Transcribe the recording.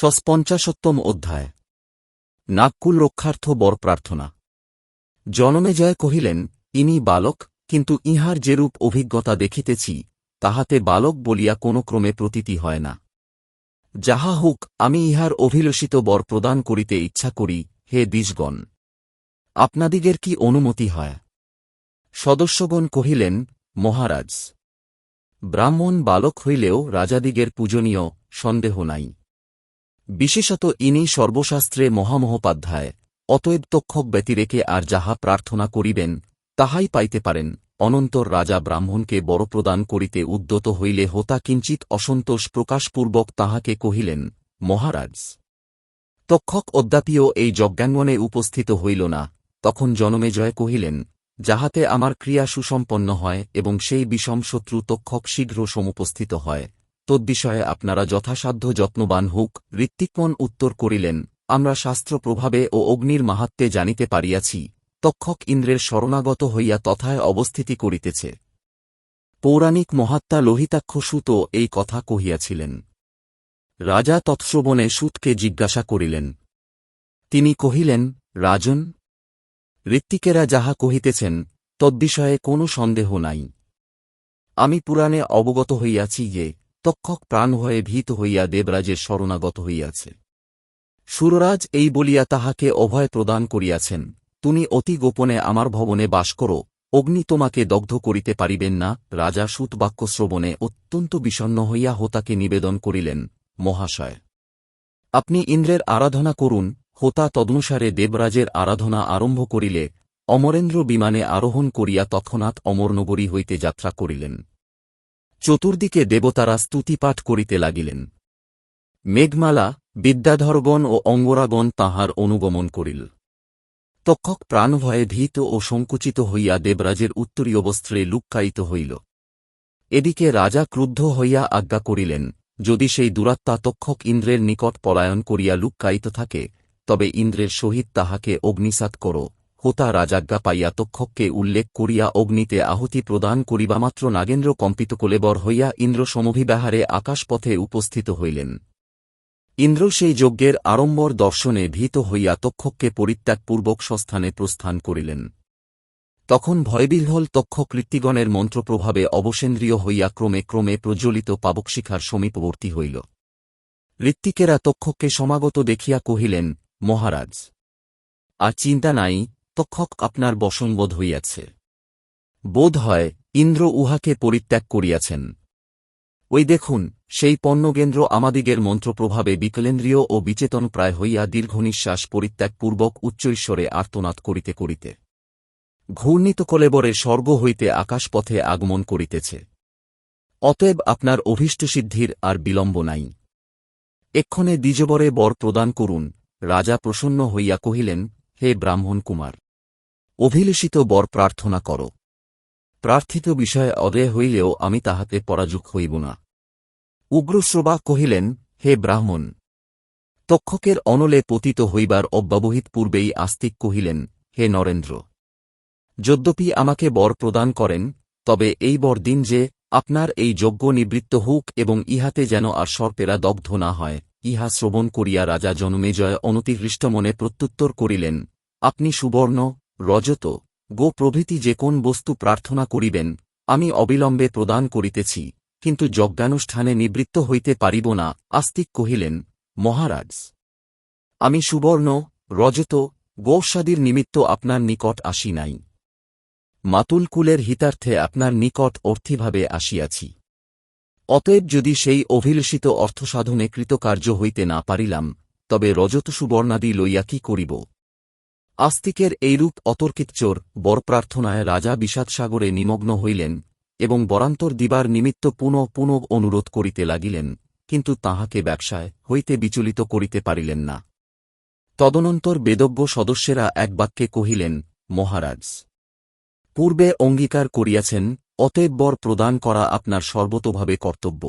সস্পঞ্চাশোত্তম অধ্যায়। নাগকুল রক্ষার্থ বর প্রার্থনা। জনমেজয় কহিলেন, ইনি বালক, কিন্তু ইহার যেরূপ অভিজ্ঞতা দেখিতেছি, তাহাতে বালক বলিয়া কোন ক্রমে প্রতীতি হয় না। যাহা হোক, আমি ইহার অভিলষিত বর প্রদান করিতে ইচ্ছা করি, হে দ্বিজগণ! আপনাদিগের কি অনুমতি হয়? সদস্যগণ কহিলেন, মহারাজ, ব্রাহ্মণ বালক হইলেও রাজাদিগের পূজনীয়, সন্দেহ নাই। বিশেষত ইনি সর্বশাস্ত্রে মহামহোপাধ্যায়, অতএব তক্ষক ব্যতিরেকে আর যাহা প্রার্থনা করিবেন, তাহাই পাইতে পারেন, অনন্তর রাজা ব্রাহ্মণকে বড় প্রদান করিতে উদ্যত হইলে হোতা কিঞ্চিত অসন্তোষ প্রকাশপূর্বক তাহাকে কহিলেন, মহারাজ, তক্ষক অদ্যাপিও এই যজ্ঞাঙ্গনে উপস্থিত হইল না, তখন জনমেজয় কহিলেন, যাহাতে আমার ক্রিয়া সুসম্পন্ন হয় এবং সেই বিষম শত্রু তক্ষক শীঘ্র সমুপস্থিত হয় তদ্বিষয়ে আপনারা যথাসাধ্য যত্নবান হোক ঋত্বিকমন উত্তর করিলেন, আমরা শাস্ত্র প্রভাবে ও অগ্নির মাহাত্মে জানিতে পারিয়াছি, তক্ষক ইন্দ্রের শরণাগত হইয়া তথায় অবস্থিতি করিতেছে। পৌরাণিক মহাত্মা লোহিতাক্ষ সুত এই কথা কহিয়াছিলেন। রাজা তৎশ্রবণে সুতকে জিজ্ঞাসা করিলেন, তিনি কহিলেন, রাজন, ঋত্বিকেরা যাহা কহিতেছেন, তদ্বিষয়ে কোনো সন্দেহ নাই। আমি পুরাণে অবগত হইয়াছি যে তক্ষক প্রাণ হয়ে ভীত হইয়া দেবরাজের শরণাগত হইয়াছে। সুররাজ এই বলিয়া তাহাকে অভয় প্রদান করিয়াছেন, তুমি অতি গোপনে আমার ভবনে বাস করো, অগ্নি তোমাকে দগ্ধ করিতে পারিবেন না। রাজা সুতবাক্য শ্রবণে অত্যন্ত বিষণ্ন হইয়া হোতাকে নিবেদন করিলেন, মহাশয়, আপনি ইন্দ্রের আরাধনা করুন, হোতা তদনুসারে দেবরাজের আরাধনা আরম্ভ করিলে অমরেন্দ্র বিমানে আরোহণ করিয়া তৎক্ষণাৎ অমরনগরী হইতে যাত্রা করিলেন। চতুর্দিকে দেবতারা স্তুতিপাঠ করিতে লাগিলেন। মেঘমালা, বিদ্যাধরগণ ও অঙ্গরাগণ তাহার অনুগমন করিল। তক্ষক প্রাণভয়ে ভীত ও সংকুচিত হইয়া দেবরাজের উত্তরীয় বস্ত্রে লুক্কায়িত হইল। এদিকে রাজা ক্রুদ্ধ হইয়া আজ্ঞা করিলেন, যদি সেই দুরাত্মা তক্ষক ইন্দ্রের নিকট পলায়ন করিয়া লুক্কায়িত থাকে, তবে ইন্দ্রের সহিত তাহাকে অগ্নিসাৎ করো। হোতা রাজাজ্ঞা পাইয়া তক্ষককে উল্লেখ করিয়া অগ্নিতে আহুতি প্রদান করিবামাত্র নাগেন্দ্র কম্পিত কোলেবর হইয়া ইন্দ্র সমভিব্যাহারে আকাশপথে উপস্থিত হইলেন। ইন্দ্র সেই যজ্ঞের আড়ম্বর দর্শনে ভীত হইয়া তক্ষককে পরিত্যাগপূর্বক স্বস্থানে প্রস্থান করিলেন। তখন ভয়বিহ্বল তক্ষক কৃত্তিগণের মন্ত্রপ্রভাবে অবসেন্দ্রীয় হইয়া ক্রমে ক্রমে প্রজ্বলিত পাবকশিখার সমীপবর্তী হইল। ঋত্বিকেরা তক্ষককে সমাগত দেখিয়া কহিলেন, মহারাজ, আর চিন্তা নাই তক্ষক আপনার বসনবোধ হইয়াছে। বোধ হয় ইন্দ্র উহাকে পরিত্যাগ করিয়াছেন। ওই দেখুন, সেই পণ্যগেন্দ্র আমাদিগের মন্ত্রপ্রভাবে বিকলেন্দ্রীয় ও বিচেতন প্রায় হইয়া দীর্ঘনিশ্বাস পরিত্যাগপূর্বক উচ্চৈশ্বরে আর্তনাদ করিতে করিতে। ঘূর্ণিত কলেবরে স্বর্গ হইতে আকাশপথে আগমন করিতেছে। অতএব আপনার অভীষ্টসিদ্ধির আর বিলম্ব নাই। এক্ষণে দ্বিজবরে বর প্রদান করুন, রাজা প্রসন্ন হইয়া কহিলেন, হে ব্রাহ্মণ কুমার অভিলেষিত বর প্রার্থনা কর। প্রার্থিত বিষয়ে অদয় হইলেও আমি তাহাতে পরাযুক হইব না। উগ্রশ্রবা কহিলেন, হে ব্রাহ্মণ! তক্ষকের অনলে পতিত হইবার অব্যবহিত পূর্বেই আস্তিক কহিলেন, হে নরেন্দ্র! যদ্যপি আমাকে বর প্রদান করেন, তবে এই বর দিন যে আপনার এই যজ্ঞ নিবৃত্ত হোক এবং ইহাতে যেন আর সর্পেরা দগ্ধ না হয়, ইহা শ্রবণ করিয়া রাজা জনমেজয় অনতিহৃষ্টমনে প্রত্যুত্তর করিলেন, আপনি সুবর্ণ রজত, গো প্রভৃতি যে কোন বস্তু প্রার্থনা করিবেন, আমি অবিলম্বে প্রদান করিতেছি, কিন্তু যজ্ঞানুষ্ঠানে নিবৃত্ত হইতে পারিব না। আস্তিক কহিলেন, মহারাজ, আমি সুবর্ণ, রজত গৌসাদির নিমিত্ত আপনার নিকট আসি নাই। মাতুলকুলের হিতার্থে আপনার নিকট অর্থিভাবে আসিয়াছি। অতএব যদি সেই অভিলষিত অর্থসাধনে কৃতকার্য হইতে না পারিলাম, তবে রজত সুবর্ণাদি লইয়া কি করিব? আস্তিকের এইরূপ অতর্কিতচোর বরপ্রার্থনায় রাজা বিষাদসাগরে নিমগ্ন হইলেন এবং বরান্তর দিবার নিমিত্ত পুনঃ পুনঃ অনুরোধ করিতে লাগিলেন, কিন্তু তাহাকে ব্যবসায় হইতে বিচলিত করিতে পারিলেন না। তদনন্তর বেদজ্ঞ সদস্যেরা এক বাক্যে কহিলেন, মহারাজ, পূর্বে অঙ্গীকার করিয়াছেন, অতএব বর প্রদান করা আপনার সর্বতোভাবে কর্তব্য।